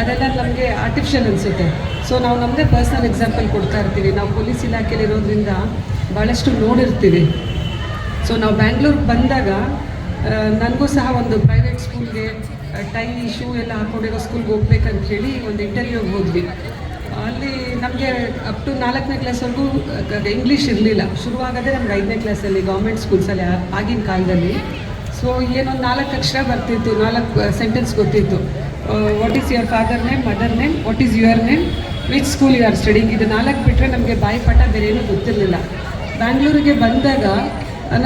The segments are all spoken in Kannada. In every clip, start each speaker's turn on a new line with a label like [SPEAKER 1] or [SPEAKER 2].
[SPEAKER 1] ಅದೆಲ್ಲ ನಮಗೆ ಆರ್ಟಿಫಿಷಿಯಲ್ ಅನಿಸುತ್ತೆ. ಸೊ ನಾವು ನಮ್ಮದೇ ಪರ್ಸ್ನಲ್ ಎಕ್ಸಾಂಪಲ್ ಕೊಡ್ತಾ ಇರ್ತೀವಿ. ನಾವು ಪೊಲೀಸ್ ಇಲಾಖೆಯಲ್ಲಿ ಇರೋದ್ರಿಂದ ಭಾಳಷ್ಟು ನೋಡಿರ್ತೀವಿ. ಸೊ ನಾವು ಬ್ಯಾಂಗ್ಳೂರ್ಗೆ ಬಂದಾಗ ನನಗೂ ಸಹ ಒಂದು ಪ್ರೈವೇಟ್ ಸ್ಕೂಲ್ಗೆ ಟೈ ಶೂ ಎಲ್ಲ ಹಾಕೊಂಡಿರೋ ಸ್ಕೂಲ್ಗೆ ಹೋಗ್ಬೇಕಂತ ಹೇಳಿ ಒಂದು ಇಂಟರ್ವ್ಯೂಗೆ ಹೋದ್ವಿ. ಅಲ್ಲಿ ನಮಗೆ ಅಪ್ ಟು ನಾಲ್ಕನೇ ಕ್ಲಾಸ್ವರೆಗೂ ಇಂಗ್ಲೀಷ್ ಇರಲಿಲ್ಲ. ಶುರುವಾಗದೆ ನಮ್ಗೆ ಐದನೇ ಕ್ಲಾಸಲ್ಲಿ ಗೌರ್ಮೆಂಟ್ ಸ್ಕೂಲ್ಸಲ್ಲಿ ಆಗಿನ ಕಾಲದಲ್ಲಿ. ಸೊ ಏನೊಂದು ನಾಲ್ಕು ಅಕ್ಷರ ಬರ್ತಿತ್ತು, ನಾಲ್ಕು ಸೆಂಟೆನ್ಸ್ ಗೊತ್ತಿತ್ತು. What is your father name mother name what is your name which school you are studying ಇದು ನಾಲ್ಕು ಬಿಟ್ಟರೆ ನಮಗೆ ಬಾಯಿ ಪಾಠ ಬೇರೆ ಏನೂ ಗೊತ್ತಿರಲಿಲ್ಲ. ಬ್ಯಾಂಗ್ಳೂರಿಗೆ ಬಂದಾಗ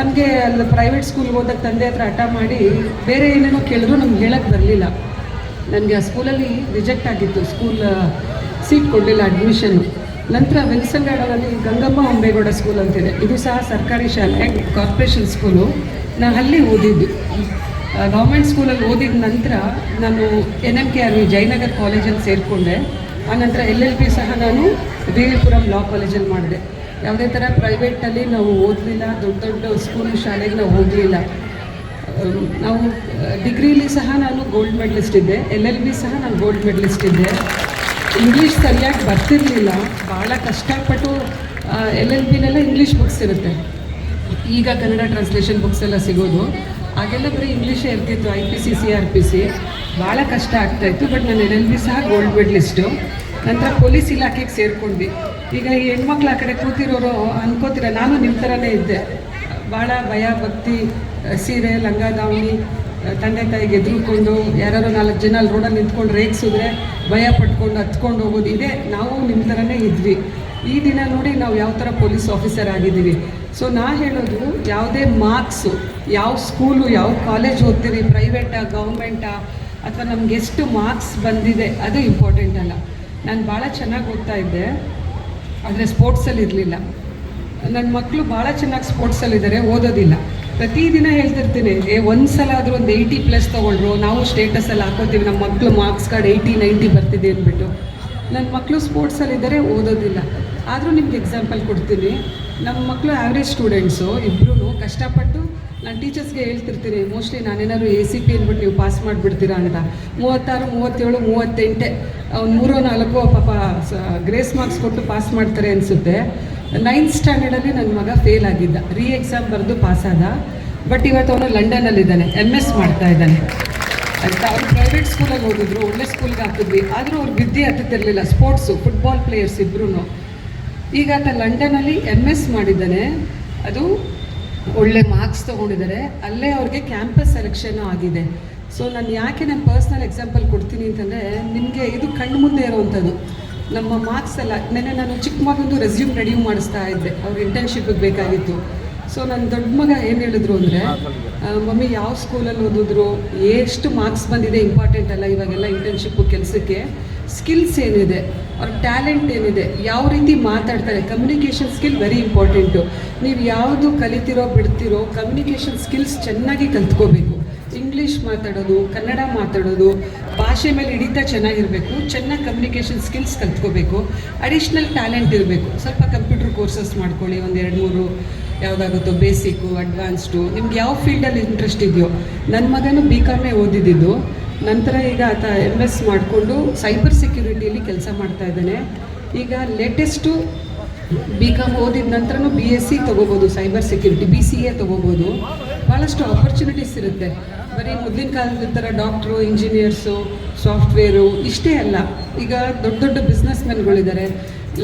[SPEAKER 1] ನಮಗೆ ಅಲ್ಲಿ ಪ್ರೈವೇಟ್ ಸ್ಕೂಲ್ಗೆ ಹೋದಾಗ ತಂದೆ ಹತ್ರ ಹಠ ಮಾಡಿ ಬೇರೆ ಏನೇನೋ ಕೇಳಿದ್ರು ನಮ್ಗೆ ಹೇಳೋಕ್ಕೆ ಬರಲಿಲ್ಲ. ನನಗೆ ಆ ಸ್ಕೂಲಲ್ಲಿ ರಿಜೆಕ್ಟ್ ಆಗಿತ್ತು. ಸ್ಕೂಲ್ ಸೀಟ್ ಕೊಡಲಿಲ್ಲ ಅಡ್ಮಿಷನ್ನು ನಂತರ ವೆನ್ಸಂಗಾಡಲ್ಲಿ ಗಂಗಮ್ಮ ಅಂಬೇಗೌಡ ಸ್ಕೂಲ್ ಅಂತಿದೆ. ಇದು ಸಹ ಸರ್ಕಾರಿ ಶಾಲೆ ಕಾರ್ಪೊರೇಷನ್ ಸ್ಕೂಲು ನಾನು ಅಲ್ಲಿ ಓದಿದ್ದು. ಗೌರ್ಮೆಂಟ್ ಸ್ಕೂಲಲ್ಲಿ ಓದಿದ ನಂತರ ನಾನು N M K R V Jayanagar ಕಾಲೇಜಲ್ಲಿ ಸೇರಿಕೊಂಡೆ. ಆನಂತರ ಎಲ್ ಎಲ್ ಪಿ ಸಹ ನಾನು ದೇವಿಪುರಂ ಲಾ ಕಾಲೇಜಲ್ಲಿ ಮಾಡಿದೆ. ಯಾವುದೇ ಥರ ಪ್ರೈವೇಟಲ್ಲಿ ನಾವು ಓದಲಿಲ್ಲ, ದೊಡ್ಡ ದೊಡ್ಡ ಸ್ಕೂಲ್ ಶಾಲೆಗೆ ನಾವು ಹೋಗಲಿಲ್ಲ. ನಾವು ಡಿಗ್ರಿಲಿ ಸಹ ನಾನು ಗೋಲ್ಡ್ ಮೆಡಲಿಸ್ಟ್ ಇದ್ದೆ. ಎಲ್ ಎಲ್ ಬಿ ಸಹ ನಾನು ಗೋಲ್ಡ್ ಮೆಡಲಿಸ್ಟ್ ಇದ್ದೆ. ಇಂಗ್ಲೀಷ್ ಸರಿಯಾಗಿ ಬರ್ತಿರಲಿಲ್ಲ. ಭಾಳ ಕಷ್ಟಪಟ್ಟು ಎಲ್ ಎಲ್ ಬಿನೆಲ್ಲ ಇಂಗ್ಲೀಷ್ ಬುಕ್ಸ್ ಇರುತ್ತೆ. ಈಗ ಕನ್ನಡ ಟ್ರಾನ್ಸ್ಲೇಷನ್ ಬುಕ್ಸ್ ಎಲ್ಲ ಸಿಗೋದು. ಆಗೆಲ್ಲ ಬರೀ ಇಂಗ್ಲೀಷೇ ಇರ್ತಿತ್ತು I P C C R P C ಭಾಳ ಕಷ್ಟ ಆಗ್ತಾಯಿತ್ತು ಬಟ್ ನಾನು ಎಲ್ ಎಲ್ ಬಿ ಸಹ ಗೋಲ್ಡ್ ಮೆಡ್ಲಿಸ್ಟು ನಂತರ ಪೊಲೀಸ್ ಇಲಾಖೆಗೆ ಸೇರ್ಕೊಂಡ್ವಿ. ಈಗ ಈ ಹೆಣ್ಮಕ್ಳು ಆ ಕಡೆ ಕೂತಿರೋರು ಅನ್ಕೋತೀರ, ನಾನು ನಿಮ್ಮ ಥರನೇ ಇದ್ದೆ. ಭಾಳ ಭಯ, ಭಕ್ತಿ, ಸೀರೆ, ಲಂಗ ದಾವಣಿ ತಂದೆ ತಾಯಿಗೆ ಎದುರುಕೊಂಡು ಯಾರು ನಾಲ್ಕು ಜನ ಅಲ್ಲಿ ರೋಡಲ್ಲಿ ನಿಂತ್ಕೊಂಡು ರೇಗಿಸಿದ್ರೆ ಭಯ ಪಟ್ಕೊಂಡು ಹತ್ಕೊಂಡು ಹೋಗೋದು, ಇದೆ ನಾವು ನಿಮ್ಮ ಥರನೇ ಇದ್ವಿ. ಈ ದಿನ ನೋಡಿ ನಾವು ಯಾವ ಥರ ಪೊಲೀಸ್ ಆಫೀಸರ್ ಆಗಿದ್ದೀವಿ. ಸೊ ನಾ ಹೇಳೋದು ಯಾವುದೇ ಮಾರ್ಕ್ಸು, ಯಾವ ಸ್ಕೂಲು, ಯಾವ ಕಾಲೇಜ್ ಓದ್ತೀರಿ ಪ್ರೈವೇಟಾ ಗೌರ್ಮೆಂಟಾ ಅಥವಾ ನಮ್ಗೆ ಎಷ್ಟು ಮಾರ್ಕ್ಸ್ ಬಂದಿದೆ, ಅದು ಇಂಪಾರ್ಟೆಂಟ್ ಅಲ್ಲ. ನಾನು ಭಾಳ ಚೆನ್ನಾಗಿ ಓದ್ತಾ ಇದ್ದೆ, ಆದರೆ ಸ್ಪೋರ್ಟ್ಸಲ್ಲಿ ಇರಲಿಲ್ಲ. ನನ್ನ ಮಕ್ಕಳು ಭಾಳ ಚೆನ್ನಾಗಿ ಸ್ಪೋರ್ಟ್ಸಲ್ಲಿದ್ದಾರೆ ಓದೋದಿಲ್ಲ. ಪ್ರತಿದಿನ ಹೇಳ್ತಿರ್ತೀನಿ, ಏ ಒಂದು ಸಲ ಆದರೂ ಒಂದು ಏಯ್ಟಿ ಪ್ಲಸ್ ತೊಗೊಂಡ್ರು ನಾವು ಸ್ಟೇಟಸಲ್ಲಿ ಹಾಕೋತೀವಿ ನಮ್ಮ ಮಕ್ಕಳು ಮಾರ್ಕ್ಸ್ ಕಾರ್ಡ್ ಏಯ್ಟಿ ನೈಂಟಿ ಬರ್ತಿದೆ ಅಂದ್ಬಿಟ್ಟು. ನನ್ನ ಮಕ್ಕಳು ಸ್ಪೋರ್ಟ್ಸಲ್ಲಿದ್ದಾರೆ ಓದೋದಿಲ್ಲ. ಆದರೂ ನಿಮ್ಗೆ ಎಕ್ಸಾಂಪಲ್ ಕೊಡ್ತೀನಿ. ನಮ್ಮ ಮಕ್ಕಳು ಆ್ಯಾವ್ರೇಜ್ ಸ್ಟೂಡೆಂಟ್ಸು ಇಬ್ಬರೂ ಕಷ್ಟಪಟ್ಟು ನಾನು ಟೀಚರ್ಸ್ಗೆ ಹೇಳ್ತಿರ್ತೀನಿ, ಮೋಸ್ಟ್ಲಿ ನಾನೇನಾದ್ರು ಎ ಸಿ ಪಿ ಅಂದ್ಬಿಟ್ಟು ನೀವು ಪಾಸ್ ಮಾಡಿಬಿಡ್ತೀರಾ ಅಂತ. ಮೂವತ್ತಾರು, ಮೂವತ್ತೇಳು, ಮೂವತ್ತೆಂಟೆ, ಅವ್ನು ಮೂರೋ ನಾಲ್ಕು ಪಾಪ ಗ್ರೇಸ್ ಮಾರ್ಕ್ಸ್ ಕೊಟ್ಟು ಪಾಸ್ ಮಾಡ್ತಾರೆ ಅನಿಸುತ್ತೆ. ನೈನ್ತ್ ಸ್ಟ್ಯಾಂಡರ್ಡಲ್ಲಿ ನನ್ನ ಮಗ ಫೇಲ್ ಆಗಿದ್ದ. ರೀ ಎಕ್ಸಾಮ್ ಬರೆದು ಪಾಸ್ ಆದ. ಬಟ್ ಇವತ್ತು ಅವನು ಲಂಡನಲ್ಲಿದ್ದಾನೆ ಎಂ ಎಸ್ ಮಾಡ್ತಾ ಇದ್ದಾನೆ. ಅಂತ ಅವ್ರು ಪ್ರೈವೇಟ್ ಸ್ಕೂಲಲ್ಲಿ ಓದಿದ್ರು, ಒಳ್ಳೆ ಸ್ಕೂಲ್ಗೆ ಹಾಕಿದ್ವಿ. ಆದರೂ ಅವ್ರು ವಿದ್ಯೆ ಹತ್ತುತ್ತಿರಲಿಲ್ಲ. ಸ್ಪೋರ್ಟ್ಸು ಫುಟ್ಬಾಲ್ ಪ್ಲೇಯರ್ಸ್ ಇಬ್ಬರೂ ಈಗ ಆತ ಲಂಡನಲ್ಲಿ ಎಂ ಎಸ್ ಮಾಡಿದ್ದಾನೆ. ಅದು ಒಳ್ಳೆ ಮಾರ್ಕ್ಸ್ ತೊಗೊಂಡಿದ್ದಾರೆ. ಅಲ್ಲೇ ಅವ್ರಿಗೆ ಕ್ಯಾಂಪಸ್ ಸೆಲೆಕ್ಷನ್ ಆಗಿದೆ. ಸೊ ನಾನು ಯಾಕೆ ನಾನು ಪರ್ಸ್ನಲ್ ಎಕ್ಸಾಂಪಲ್ ಕೊಡ್ತೀನಿ ಅಂತಂದರೆ, ನಿಮಗೆ ಇದು ಕಣ್ಣು ಮುಂದೆ ಇರೋವಂಥದ್ದು ನಮ್ಮ ಮಾರ್ಕ್ಸ್ ಎಲ್ಲ, ನೆನ್ನೆ ನಾನು ಚಿಕ್ಕ ಮಗಂದು ರೆಸ್ಯೂಮ್ ರೆಡಿ ಮಾಡಿಸ್ತಾ ಇದ್ದೆ. ಅವ್ರ ಇಂಟರ್ನ್ಶಿಪ್ಗೆ ಬೇಕಾಗಿತ್ತು. ಸೊ ನನ್ನ ದೊಡ್ಡ ಮಗ ಏನು ಹೇಳಿದ್ರು ಅಂದರೆ ಮಮ್ಮಿ ಯಾವ ಸ್ಕೂಲಲ್ಲಿ ಓದಿದ್ರು? ಎಷ್ಟು ಮಾರ್ಕ್ಸ್ ಬಂದಿದೆ ಇಂಪಾರ್ಟೆಂಟ್ ಅಲ್ಲ ಇವಾಗೆಲ್ಲ ಇಂಟರ್ನ್ಶಿಪ್ಪು ಕೆಲಸಕ್ಕೆ? ಸ್ಕಿಲ್ಸ್ ಏನಿದೆ? ಅವ್ರ ಟ್ಯಾಲೆಂಟ್ ಏನಿದೆ, ಯಾವ ರೀತಿ ಮಾತಾಡ್ತಾರೆ ಕಮ್ಯುನಿಕೇಷನ್ ಸ್ಕಿಲ್ ವೆರಿ ಇಂಪಾರ್ಟೆಂಟು ನೀವು ಯಾವುದು ಕಲಿತಿರೋ, ಬಿಡ್ತಿರೋ ಕಮ್ಯುನಿಕೇಷನ್ ಸ್ಕಿಲ್ಸ್ ಚೆನ್ನಾಗಿ ಕಲ್ತ್ಕೋಬೇಕು. ಇಂಗ್ಲೀಷ್ ಮಾತಾಡೋದು, ಕನ್ನಡ ಮಾತಾಡೋದು, ಭಾಷೆ ಮೇಲೆ ಹಿಡಿತ ಚೆನ್ನಾಗಿರಬೇಕು, ಚೆನ್ನಾಗಿ ಕಮ್ಯುನಿಕೇಷನ್ ಸ್ಕಿಲ್ಸ್ ಕಲ್ತ್ಕೋಬೇಕು. ಅಡಿಷ್ನಲ್ ಟ್ಯಾಲೆಂಟ್ ಇರಬೇಕು. ಸ್ವಲ್ಪ ಕಂಪ್ಯೂಟರ್ ಕೋರ್ಸಸ್ ಮಾಡ್ಕೊಳ್ಳಿ, ಒಂದು ಎರಡು ಮೂರು ಯಾವುದಾಗುತ್ತೋ ಬೇಸಿಕ್ಕು ಅಡ್ವಾನ್ಸ್ಡು ನಿಮ್ಗೆ ಯಾವ ಫೀಲ್ಡಲ್ಲಿ ಇಂಟ್ರೆಸ್ಟ್ ಇದೆಯೋ. ನನ್ನ ಮಗನೂ ಬಿ ಕಾಮೇ ಓದಿದ್ದು. ನಂತರ ಈಗ ಆತ ಎಂ ಎಸ್ ಮಾಡಿಕೊಂಡು ಸೈಬರ್ ಸೆಕ್ಯೂರಿಟಿಯಲ್ಲಿ ಕೆಲಸ ಮಾಡ್ತಾ ಇದ್ದಾನೆ. ಈಗ ಲೇಟೆಸ್ಟು ಬಿ ಕಾಮ್ ಓದಿದ ನಂತರನೂ ಬಿ ಎಸ್ ಸಿ ತೊಗೋಬೋದು cyber security B C A ತೊಗೋಬೋದು. ಭಾಳಷ್ಟು ಆಪರ್ಚುನಿಟೀಸ್ ಇರುತ್ತೆ. ಬರೀ ಮೊದಲಿನ ಕಾಲದ ಥರ ಡಾಕ್ಟ್ರು ಇಂಜಿನಿಯರ್ಸು ಸಾಫ್ಟ್ವೇರು ಇಷ್ಟೇ ಅಲ್ಲ. ಈಗ ದೊಡ್ಡ ದೊಡ್ಡ ಬಿಸ್ನೆಸ್ ಮೆನ್ಗಳಿದ್ದಾರೆ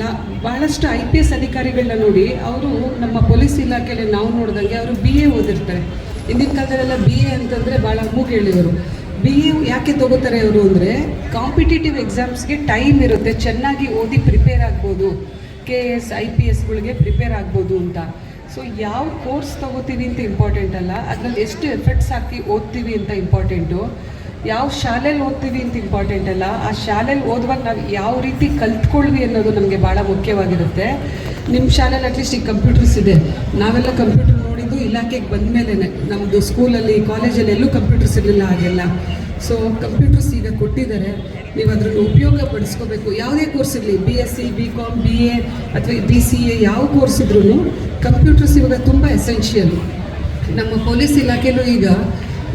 [SPEAKER 1] ಲಾ ಭಾಳಷ್ಟು ಐ ಪಿ ಎಸ್ ಅಧಿಕಾರಿಗಳನ್ನ ನೋಡಿ ಅವರು ನಮ್ಮ ಪೊಲೀಸ್ ಇಲಾಖೆಯಲ್ಲಿ ನಾವು ನೋಡಿದಂಗೆ ಅವರು ಬಿ ಎ ಓದಿರ್ತಾರೆ. ಹಿಂದಿನ ಕಾಲದಲ್ಲೆಲ್ಲ ಬಿ ಎ ಅಂತಂದರೆ ಭಾಳ ಮೂಗೇಳಿವರು ಬಿ ಯು ಯಾಕೆ ತಗೋತಾರೆ ಅವರು ಅಂದರೆ ಕಾಂಪಿಟೇಟಿವ್ ಎಕ್ಸಾಮ್ಸ್ಗೆ ಟೈಮ್ ಇರುತ್ತೆ, ಚೆನ್ನಾಗಿ ಓದಿ ಪ್ರಿಪೇರ್ ಆಗ್ಬೋದು. ಕೆ ಎಸ್ ಐ ಪಿ ಎಸ್ಗಳಿಗೆ ಪ್ರಿಪೇರ್ ಆಗ್ಬೋದು ಅಂತ. ಸೊ ಯಾವ ಕೋರ್ಸ್ ತಗೋತೀವಿ ಅಂತ ಇಂಪಾರ್ಟೆಂಟ್ ಅಲ್ಲ, ಅದರಲ್ಲಿ ಎಷ್ಟು ಎಫರ್ಟ್ಸ್ ಹಾಕಿ ಓದ್ತೀವಿ ಅಂತ ಇಂಪಾರ್ಟೆಂಟು ಯಾವ ಶಾಲೆಯಲ್ಲಿ ಓದ್ತೀವಿ ಅಂತ ಇಂಪಾರ್ಟೆಂಟ್ ಅಲ್ಲ, ಆ ಶಾಲೆಯಲ್ಲಿ ಓದುವಾಗ ನಾವು ಯಾವ ರೀತಿ ಕಲ್ತ್ಕೊಳ್ವಿ ಅನ್ನೋದು ನಮಗೆ ಭಾಳ ಮುಖ್ಯವಾಗಿರುತ್ತೆ. ನಿಮ್ಮ ಶಾಲೆಯಲ್ಲಿ ಅಟ್ಲೀಸ್ಟ್ ಈಗ ಕಂಪ್ಯೂಟರ್ಸ್ ಇದೆ. ನಾವೆಲ್ಲ ಕಂಪ್ಯೂಟರ್ ಇಲಾಖೆಗೆ ಬಂದ ಮೇಲೇ ನಮ್ಮದು ಸ್ಕೂಲಲ್ಲಿ, ಕಾಲೇಜಲ್ಲಿ ಎಲ್ಲೂ ಕಂಪ್ಯೂಟರ್ಸ್ ಇರಲಿಲ್ಲ ಹಾಗೆಲ್ಲ. ಸೊ ಕಂಪ್ಯೂಟರ್ಸ್ ಈಗ ಕೊಟ್ಟಿದ್ದಾರೆ. ನೀವು ಅದರಲ್ಲಿ ಉಪಯೋಗ ಪಡಿಸ್ಕೋಬೇಕು. ಯಾವುದೇ ಕೋರ್ಸ್ ಇರಲಿ B S C B com B A ಅಥವಾ ಬಿ ಸಿ ಎ ಯಾವ ಕೋರ್ಸ್ ಇದ್ರೂ ಕಂಪ್ಯೂಟರ್ಸ್ ಇವಾಗ ತುಂಬ ಎಸೆನ್ಷಿಯಲ್ ನಮ್ಮ ಪೊಲೀಸ್ ಇಲಾಖೆಯಲ್ಲೂ ಈಗ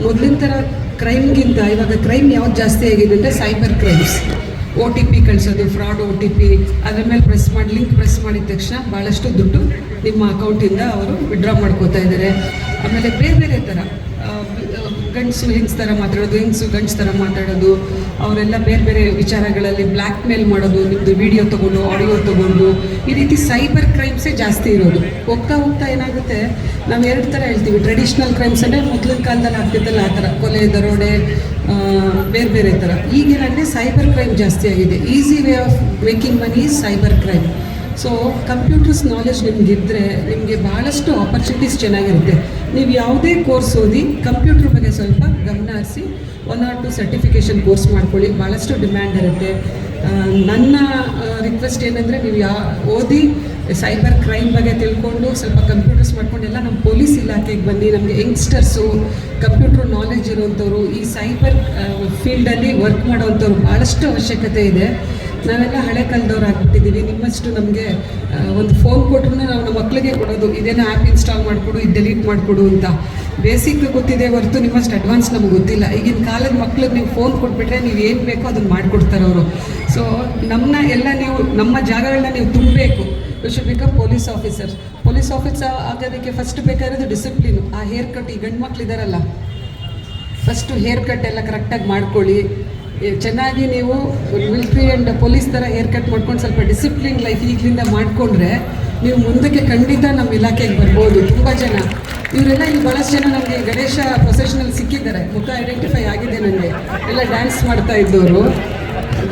[SPEAKER 1] ಮೊದಲಿನ ಥರ ಕ್ರೈಮ್ಗಿಂತ ಇವಾಗ ಕ್ರೈಮ್ ಯಾವ್ದು ಜಾಸ್ತಿ ಆಗಿದೆ ಅಂದರೆ cyber crimes O T P ಕಳಿಸೋದು ಫ್ರಾಡ್ ಒ ಟಿ ಪಿ ಅದ್ರ ಮೇಲೆ ಪ್ರೆಸ್ ಮಾಡಿ ಲಿಂಕ್ ಪ್ರೆಸ್ ಮಾಡಿದ ತಕ್ಷಣ ಭಾಳಷ್ಟು ದುಡ್ಡು ನಿಮ್ಮ ಅಕೌಂಟಿಂದ ಅವರು ವಿಡ್ರಾ ಮಾಡ್ಕೋತಾ ಇದ್ದಾರೆ. ಆಮೇಲೆ ಬೇರೆ ಬೇರೆ ಥರ ಗಂಡ್ಸು, ಹೆಂಗ್ಸ್ ಥರ ಮಾತಾಡೋದು, ಹೆಂಗ್ಸು ಗಂಡ್ಸ್ ಥರ ಮಾತಾಡೋದು, ಅವರೆಲ್ಲ ಬೇರೆ ಬೇರೆ ವಿಚಾರಗಳಲ್ಲಿ ಬ್ಲ್ಯಾಕ್ ಮೇಲ್ ಮಾಡೋದು ನಿಮ್ಮದು ವಿಡಿಯೋ ತೊಗೊಂಡು ಆಡಿಯೋ ತೊಗೊಂಡು, ಈ ರೀತಿ ಸೈಬರ್ ಕ್ರೈಮ್ಸೇ ಜಾಸ್ತಿ ಇರೋದು. ಹೋಗ್ತಾ ಹೋಗ್ತಾ ಏನಾಗುತ್ತೆ, ನಾವು ಎರಡು ಥರ ಹೇಳ್ತೀವಿ ಟ್ರೆಡಿಷ್ನಲ್ ಕ್ರೈಮ್ಸ್ ಅಂದರೆ ಮೊದಲಿನ ಕಾಲದಲ್ಲಿ ಆಗ್ತಿದ್ದಲ್ಲ ಆ ಥರ ಕೊಲೆ, ದರೋಡೆ ಬೇರೆ ಬೇರೆ ಥರ ಈಗೇನಾಗಿದೆ ಸೈಬರ್ ಕ್ರೈಮ್ ಜಾಸ್ತಿ ಆಗಿದೆ. Easy way of making money is cyber crime so computers knowledge ನಿಮಗಿದ್ದರೆ ನಿಮಗೆ ಭಾಳಷ್ಟು ಆಪರ್ಚುನಿಟೀಸ್ ಚೆನ್ನಾಗಿರುತ್ತೆ. ನೀವು ಯಾವುದೇ ಕೋರ್ಸ್ ಓದಿ ಕಂಪ್ಯೂಟರ್ ಬಗ್ಗೆ ಸ್ವಲ್ಪ ಗಮನ ಹರಿಸಿ one or two certification course ಮಾಡ್ಕೊಳ್ಳಿ. ಭಾಳಷ್ಟು ಡಿಮ್ಯಾಂಡ್ ಇರುತ್ತೆ. ನನ್ನ ರಿಕ್ವೆಸ್ಟ್ ಏನಂದರೆ ನೀವು ಯಾ, ಓದಿ ಸೈಬರ್ ಕ್ರೈಮ್ ಬಗ್ಗೆ ತಿಳ್ಕೊಂಡು ಸ್ವಲ್ಪ ಕಂಪ್ಯೂಟರ್ಸ್ ಮಾಡ್ಕೊಂಡೆಲ್ಲ ನಮ್ಮ ಪೊಲೀಸ್ ಇಲಾಖೆಗೆ ಬನ್ನಿ ನಮಗೆ ಯಂಗ್ಸ್ಟರ್ಸು ಕಂಪ್ಯೂಟರ್ ನಾಲೆಜ್ ಇರುವಂಥವ್ರು ಈ ಸೈಬರ್ ಫೀಲ್ಡಲ್ಲಿ ವರ್ಕ್ ಮಾಡೋವಂಥವ್ರು ಭಾಳಷ್ಟು ಅವಶ್ಯಕತೆ ಇದೆ. ನಾವೆಲ್ಲ ಹಳೆ ಕಾಲದವ್ರು ಆಗ್ಬಿಟ್ಟಿದ್ದೀವಿ. ನಿಮ್ಮಷ್ಟು ನಮಗೆ ಒಂದು ಫೋನ್ ಕೊಟ್ರು ನಾವು ನಮ್ಮ ಮಕ್ಕಳಿಗೆ ಕೊಡೋದು. ಇದೇನೋ ಆ್ಯಪ್ ಇನ್ಸ್ಟಾಲ್ ಮಾಡಿಕೊಡು, ಇದು ಡೆಲೀಟ್ ಮಾಡಿಕೊಡು ಅಂತ. ಬೇಸಿಕ್ ಗೊತ್ತಿದೆ ಹೊರತು ನಿಮ್ಮಷ್ಟು ಅಡ್ವಾನ್ಸ್ ನಮ್ಗೆ ಗೊತ್ತಿಲ್ಲ. ಈಗಿನ ಕಾಲದ ಮಕ್ಳಿಗೆ ನೀವು ಫೋನ್ ಕೊಟ್ಬಿಟ್ರೆ ನೀವು ಏನು ಬೇಕೋ ಅದನ್ನು ಮಾಡಿಕೊಡ್ತಾರೆ ಅವರು ಸೊ ನಮ್ಮನ್ನ ಎಲ್ಲ ನೀವು, ನಮ್ಮ ಜಾಗಗಳನ್ನ ನೀವು ತುಂಬಬೇಕು. You should become police officer police officer ಆಗೋದಕ್ಕೆ ಫಸ್ಟ್ ಬೇಕಾಗಿರೋದು ಡಿಸಿಪ್ಲಿನ್ ಆ ಹೇರ್ ಕಟ್ ಈ ಗಂಡು ಮಕ್ಳು ಇದ್ದಾರಲ್ಲ ಫಸ್ಟು ಹೇರ್ ಕಟ್ ಎಲ್ಲ ಕರೆಕ್ಟಾಗಿ ಮಾಡ್ಕೊಳ್ಳಿ ಚೆನ್ನಾಗಿ ನೀವು ಮಿಲ್ಟ್ರಿ ಆ್ಯಂಡ್ ಪೊಲೀಸ್ ಥರ ಹೇರ್ ಕಟ್ ಮಾಡ್ಕೊಂಡು ಸ್ವಲ್ಪ ಡಿಸಿಪ್ಲಿನ್ ಲೈಫ್ ಈಗಲಿಂದ ಮಾಡಿಕೊಂಡ್ರೆ ನೀವು ಮುಂದಕ್ಕೆ ಖಂಡಿತ ನಮ್ಮ ಇಲಾಖೆಗೆ ಬರ್ಬೋದು. ತುಂಬ ಜನ. ಇವರೆಲ್ಲ ಇಲ್ಲಿ ಭಾಳಷ್ಟು ಜನ ನಮಗೆ ಗಣೇಶ ಪ್ರೊಸೆಷನಲ್ಲಿ ಸಿಕ್ಕಿದ್ದಾರೆ. ಮುಖ ಐಡೆಂಟಿಫೈ ಆಗಿದೆ ನನಗೆ ಎಲ್ಲ ಡ್ಯಾನ್ಸ್ ಮಾಡ್ತಾ ಇದ್ದವರು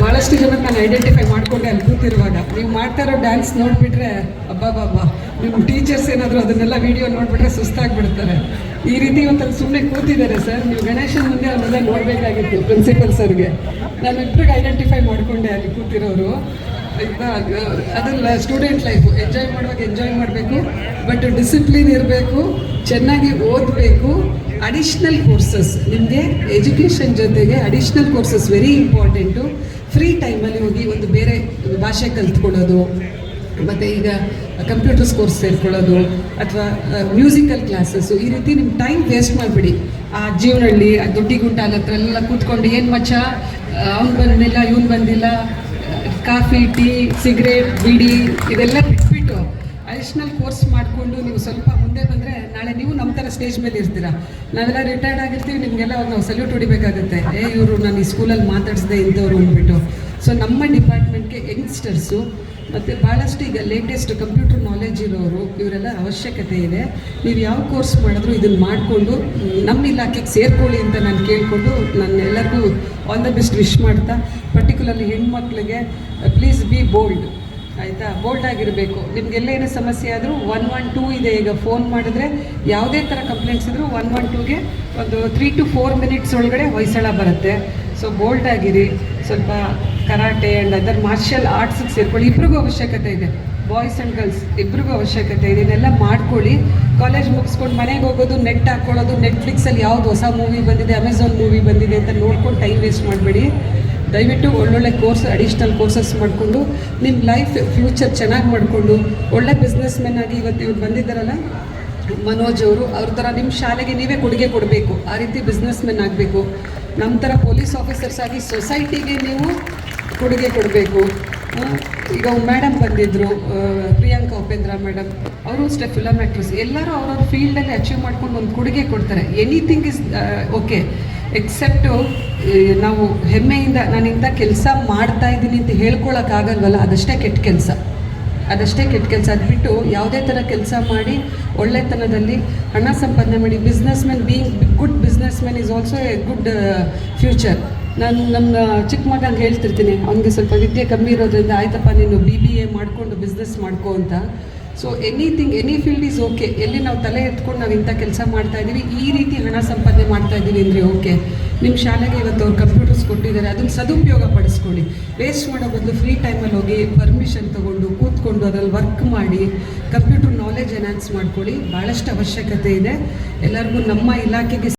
[SPEAKER 1] ಭಾಳಷ್ಟು ಜನ ನಾನು ಐಡೆಂಟಿಫೈ ಮಾಡಿಕೊಂಡೆ ಅಲ್ಲಿ ಕೂತಿರುವಾಗ. ನೀವು ಮಾಡ್ತಾ ಇರೋ ಡ್ಯಾನ್ಸ್ ನೋಡಿಬಿಟ್ರೆ ಅಬ್ಬಾ ನಿಮ್ಮ ಟೀಚರ್ಸ್ ಏನಾದರೂ ಅದನ್ನೆಲ್ಲ ವಿಡಿಯೋ ನೋಡಿಬಿಟ್ರೆ ಸುಸ್ತಾಗ್ಬಿಡ್ತಾರೆ. ಈ ರೀತಿ ಇವತ್ತಲ್ಲಿ ಸುಮ್ಮನೆ ಕೂತಿದ್ದಾರೆ ಸರ್ ನೀವು ಗಣೇಶನ ಮುಂದೆ ಅವನ್ನೆಲ್ಲ ನೋಡಬೇಕಾಗಿತ್ತು ಪ್ರಿನ್ಸಿಪಲ್ ಸರ್ಗೆ ನಾನು ಇಬ್ಬರಿಗೆ ಐಡೆಂಟಿಫೈ ಮಾಡಿಕೊಂಡೆ ಅಲ್ಲಿ ಕೂತಿರೋರು. ಅದಲ್ಲ ಸ್ಟೂಡೆಂಟ್ ಲೈಫು ಎಂಜಾಯ್ ಮಾಡುವಾಗ ಎಂಜಾಯ್ ಮಾಡಬೇಕು ಬಟ್ ಡಿಸಿಪ್ಲಿನ್ ಇರಬೇಕು, ಚೆನ್ನಾಗಿ ಓದಬೇಕು. ಅಡಿಷ್ನಲ್ ಕೋರ್ಸಸ್ ನಿಮಗೆ ಎಜುಕೇಷನ್ ಜೊತೆಗೆ additional courses very important free ಟೈಮಲ್ಲಿ ಹೋಗಿ ಒಂದು ಬೇರೆ ಭಾಷೆ ಕಲ್ತ್ಕೊಳ್ಳೋದು, ಮತ್ತು ಈಗ ಕಂಪ್ಯೂಟರ್ಸ್ ಕೋರ್ಸ್ ಸೇರ್ಕೊಳ್ಳೋದು, ಅಥವಾ ಮ್ಯೂಸಿಕಲ್ ಕ್ಲಾಸಸ್ಸು ಈ ರೀತಿ ನಿಮ್ಮ ಟೈಮ್ ವೇಸ್ಟ್ ಮಾಡಿಬಿಡಿ. ಆ ಜೀವನಳ್ಳಿ ಆ ಅಲ್ಲಿ ಹತ್ರ ಎಲ್ಲ ಕೂತ್ಕೊಂಡು ಏನು ಮಚ್ಚ ಅವ್ನು ಬಂದಿಲ್ಲ, ಇವ್ನು ಬಂದಿಲ್ಲ, ಕಾಫಿ, ಟೀ ಸಿಗರೇಟ್ ಬಿಡಿ, ಇದೆಲ್ಲ ಬಿಟ್ಬಿಟ್ಟು ಅಡಿಷ್ನಲ್ ಕೋರ್ಸ್ ಮಾಡಿಕೊಂಡು ನೀವು ಸ್ವಲ್ಪ ಮುಂದೆ ಬಂದರೆ ನಾಳೆ ನೀವು ನಮ್ಮ ಥರ ಸ್ಟೇಜ್ ಮೇಲೆ ಇರ್ತೀರಾ? ನಾವೆಲ್ಲ ರಿಟೈರ್ಡ್ ಆಗಿರ್ತೀವಿ, ನಿಮಗೆಲ್ಲ ನಾವು ಸಲ್ಯೂಟ್ ಹೊಡಿಬೇಕಾಗುತ್ತೆ. ಏ, ಇವರು ನಾನು ಈ ಸ್ಕೂಲಲ್ಲಿ ಮಾತಾಡಿಸ್ದೆ ಇಂಥವ್ರು ಅಂದ್ಬಿಟ್ಟು. ಸೊ ನಮ್ಮ ಡಿಪಾರ್ಟ್ಮೆಂಟ್ಗೆ ಯಂಗ್ಸ್ಟರ್ಸು ಮತ್ತು ಭಾಳಷ್ಟು ಈಗ ಲೇಟೆಸ್ಟ್ ಕಂಪ್ಯೂಟರ್ ನಾಲೆಜ್ ಇರೋರು, ಇವರೆಲ್ಲ ಅವಶ್ಯಕತೆ ಇದೆ. ನೀವು ಯಾವ ಕೋರ್ಸ್ ಮಾಡಿದ್ರು ಇದನ್ನು ಮಾಡಿಕೊಂಡು, ನಮ್ಮ ಇಲಾಖೆಗೆ ಸೇರ್ಕೊಳ್ಳಿ ಅಂತ ನಾನು ಕೇಳಿಕೊಂಡು ನಾನು ಎಲ್ಲರಿಗೂ ಆಲ್ ದ ಬೆಸ್ಟ್ ವಿಶ್ ಮಾಡ್ತಾ ಪರ್ಟಿಕ್ಯುಲರ್ಲಿ ಹೆಣ್ಮಕ್ಳಿಗೆ ಪ್ಲೀಸ್ ಬಿ ಬೋಲ್ಡ್ ಆಯಿತಾ? ಬೋಲ್ಡ್ ಆಗಿರಬೇಕು. ನಿಮಗೆಲ್ಲ ಏನೇ ಸಮಸ್ಯೆ ಆದರೂ ಒನ್ ಒನ್ ಟೂ ಇದೆ. ಈಗ ಫೋನ್ ಮಾಡಿದ್ರೆ ಯಾವುದೇ ಥರ ಕಂಪ್ಲೇಂಟ್ಸ್ ಇದ್ದರೂ ಒನ್ ಒನ್ ಟೂಗೆ ಒಂದು ತ್ರೀ ಟು ಫೋರ್ ಮಿನಿಟ್ಸ್ ಒಳಗಡೆ ಹೊಯ್ಸಳ ಬರುತ್ತೆ. ಸೊ ಬೋಲ್ಡ್ ಆಗಿರಿ. ಸ್ವಲ್ಪ ಕರಾಟೆ ಆ್ಯಂಡ್ ಅದರ್ ಮಾರ್ಷಲ್ ಆರ್ಟ್ಸಿಗೆ ಸೇರ್ಕೊಳ್ಳಿ. ಇಬ್ರಿಗೂ ಅವಶ್ಯಕತೆ ಇದೆ. ಬಾಯ್ಸ್ ಆ್ಯಂಡ್ ಗರ್ಲ್ಸ್ ಇಬ್ರಿಗೂ ಅವಶ್ಯಕತೆ ಇದೆ. ಇದನ್ನೆಲ್ಲ ಮಾಡ್ಕೊಳ್ಳಿ. ಕಾಲೇಜ್ ಮುಗಿಸ್ಕೊಂಡು ಮನೆಗೆ ಹೋಗೋದು ನೆಟ್ ಹಾಕ್ಕೊಳ್ಳೋದು ನೆಟ್ಫ್ಲಿಕ್ಸಲ್ಲಿ ಯಾವುದು ಹೊಸ ಮೂವಿ ಬಂದಿದೆ ಅಮೆಝಾನ್ ಮೂವಿ ಬಂದಿದೆ ಅಂತ ನೋಡ್ಕೊಂಡು ಟೈಮ್ ವೇಸ್ಟ್ ಮಾಡಬೇಡಿ. ದಯವಿಟ್ಟು ಒಳ್ಳೊಳ್ಳೆ ಕೋರ್ಸ್ ಅಡಿಷ್ನಲ್ ಕೋರ್ಸಸ್ ಮಾಡಿಕೊಂಡು ನಿಮ್ಮ ಲೈಫ್ ಫ್ಯೂಚರ್ ಚೆನ್ನಾಗಿ ಮಾಡಿಕೊಂಡು, ಒಳ್ಳೆ ಬಿಸ್ನೆಸ್ ಮೆನ್ ಆಗಿ ಇವತ್ತು ಇವತ್ತು ಬಂದಿದ್ದಾರಲ್ಲ, ಮನೋಜ್ ಅವರು, ಅವ್ರ ಥರ ನಿಮ್ಮ ಶಾಲೆಗೆ ನೀವೇ ಕೊಡುಗೆ ಕೊಡಬೇಕು. ಆ ರೀತಿ ಬಿಸ್ನೆಸ್ ಮೆನ್ ಆಗಬೇಕು. ನಮ್ಮ ಥರ ಪೊಲೀಸ್ ಆಫೀಸರ್ಸ್ ಆಗಿ ಸೊಸೈಟಿಗೆ ನೀವು ಕೊಡುಗೆ ಕೊಡಬೇಕು. ಈಗ ಮೇಡಮ್ ಬಂದಿದ್ದರು ಪ್ರಿಯಾಂಕಾ ಉಪೇಂದ್ರ ಮೇಡಮ್ ಅವರು ಅಷ್ಟೇ ಫಿಲಮ್ ಎಲ್ಲರೂ ಅವ್ರವ್ರ ಫೀಲ್ಡಲ್ಲಿ ಅಚೀವ್ ಮಾಡ್ಕೊಂಡು ಒಂದು ಕೊಡುಗೆ ಕೊಡ್ತಾರೆ. ಎನಿಥಿಂಗ್ ಇಸ್ ಓಕೆ ಎಕ್ಸೆಪ್ಟು ನಾವು ಹೆಮ್ಮೆಯಿಂದ ನಾನು ಇಂಥ ಕೆಲಸ ಮಾಡ್ತಾ ಇದ್ದೀನಿ ಅಂತ ಹೇಳ್ಕೊಳಕ್ಕಾಗಲ್ವಲ್ಲ ಅದಷ್ಟೇ ಕೆಟ್ಟ ಕೆಲಸ. ಅದಷ್ಟೇ ಕೆಟ್ಟ ಕೆಲಸ. ಅದು ಬಿಟ್ಟು ಯಾವುದೇ ಥರ ಕೆಲಸ ಮಾಡಿ ಒಳ್ಳೆತನದಲ್ಲಿ ಹಣ ಸಂಪಾದನೆ ಮಾಡಿ. Businessman being good businessman is also a good future ನಾನು ನಮ್ಮ ಚಿಕ್ಕ ಮಗಂಗೆ ಹೇಳ್ತಿರ್ತೀನಿ. ಅವನಿಗೆ ಸ್ವಲ್ಪ ವಿದ್ಯೆ ಕಮ್ಮಿ ಇರೋದ್ರಿಂದ ಆಯ್ತಪ್ಪ, ನೀನು ಬಿ ಬಿ ಎ ಮಾಡಿಕೊಂಡು ಬಿಸ್ನೆಸ್ ಮಾಡ್ಕೋ ಅಂತ. So anything any field is okay ಎಲ್ಲಿ ನಾವು ತಲೆ ಎತ್ಕೊಂಡು ನಾವು ಇಂಥ ಕೆಲಸ ಮಾಡ್ತಾ ಇದ್ದೀವಿ ಈ ರೀತಿ ಹಣ ಸಂಪಾದನೆ ಮಾಡ್ತಾ ಇದ್ದೀವಿ ಅಂದರೆ ಓಕೆ ನಿಮ್ಮ ಶಾಲೆಗೆ ಇವತ್ತು ಅವ್ರು ಕಂಪ್ಯೂಟರ್ಸ್ ಕೊಟ್ಟಿದ್ದಾರೆ, ಅದನ್ನು ಸದುಪಯೋಗ ಪಡಿಸ್ಕೊಳ್ಳಿ. ವೇಸ್ಟ್ ಮಾಡೋ ಬದಲು ಫ್ರೀ ಟೈಮಲ್ಲಿ ಹೋಗಿ ಪರ್ಮಿಷನ್ ತೊಗೊಂಡು ಕೂತ್ಕೊಂಡು ಅದರಲ್ಲಿ ವರ್ಕ್ ಮಾಡಿ ಕಂಪ್ಯೂಟರ್ ನಾಲೆಜ್ ಎನ್ಹಾನ್ಸ್ ಮಾಡ್ಕೊಳ್ಳಿ. ಭಾಳಷ್ಟು ಅವಶ್ಯಕತೆ ಇದೆ. ಎಲ್ಲರಿಗೂ ನಮ್ಮ ಇಲಾಖೆಗೆ